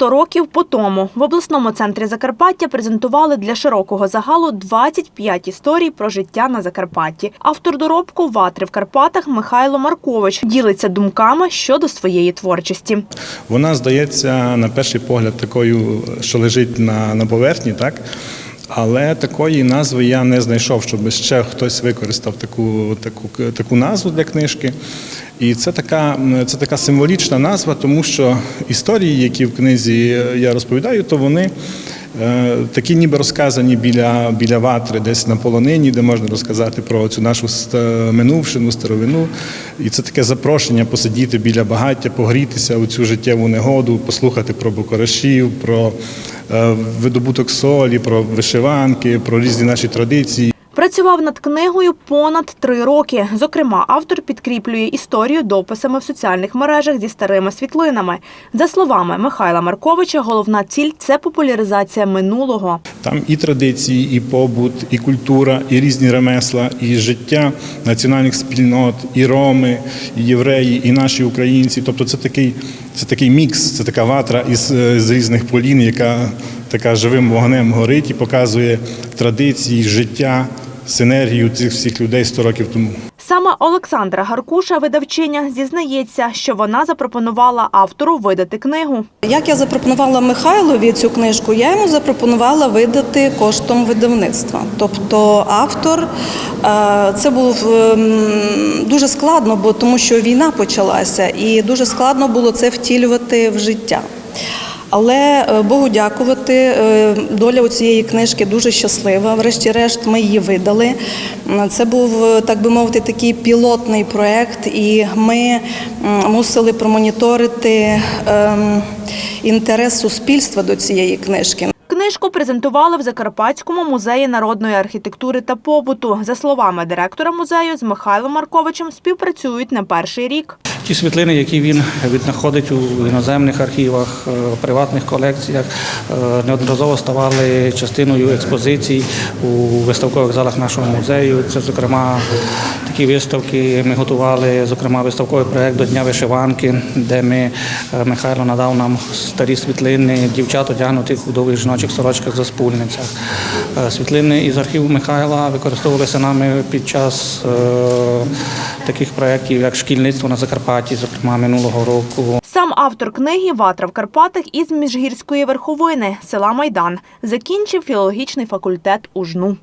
100 років по тому в обласному центрі Закарпаття презентували для широкого загалу 25 історій про життя на Закарпатті. Автор доробку Ватри в Карпатах Михайло Маркович ділиться думками щодо своєї творчості. Вона здається на перший погляд такою, що лежить на, на поверхні, так? Але такої назви я не знайшов, щоб ще хтось використав таку, таку, таку назву для книжки. І це така, це така символічна назва, тому що історії, які в книзі я розповідаю, то вони е, такі ніби розказані біля, біля ватри, десь на полонині, де можна розказати про цю нашу минувшину, старовину. І це таке запрошення посидіти біля багаття, погрітися у цю життєву негоду, послухати про букорашів, про е, видобуток солі, про вишиванки, про різні наші традиції. Працював над книгою понад три роки. Зокрема, автор підкріплює історію дописами в соціальних мережах зі старими світлинами. За словами Михайла Марковича, головна ціль це популяризація минулого. Там і традиції, і побут, і культура, і різні ремесла, і життя національних спільнот, і роми, і євреї, і наші українці. Тобто це такий, це такий мікс, це така ватра із е, з різних полін, яка така живим вогнем горить і показує традиції, життя, синергію цих всіх людей 100 років тому. Саме Олександра Гаркуша, видавчиня, зізнається, що вона запропонувала автору видати книгу. Як я запропонувала Михайлові цю книжку, я йому запропонувала видати коштом видавництва. Тобто автор е, це був ем, дуже складно, бо тому що війна почалася, і дуже складно було це втілювати в життя. Але е, Богу дякувати, е, доля у цієї книжки дуже щаслива. Врешті-решт, ми її видали. Це був, е, так би мовити, такий пілотний проект, і ми мусили промоніторити ем, інтерес суспільства до цієї книжки. Книжку презентували в Закарпатському музеї народної архітектури та побуту. За словами директора музею, з Михайлом Марковичем співпрацюють не перший рік. Ті світлини, які він віднаходить у іноземних архівах, е, приватних колекціях, е, неодноразово ставали частиною експозицій у виставкових залах нашого музею. Це, зокрема, такі виставки ми готували, зокрема, виставковий проєкт до Дня вишиванки, де ми е, Михайло надав нам старі світлини дівчат, одягнутих у довгих жіночих сорочках за спульницях. Світлини із архіву Михайла використовувалися нами під час таких проєктів, як шкільництво на Закарпатті, зокрема минулого року. Сам автор книги Ватра в Карпатах із Міжгірської верховини села Майдан закінчив філологічний факультет у жну.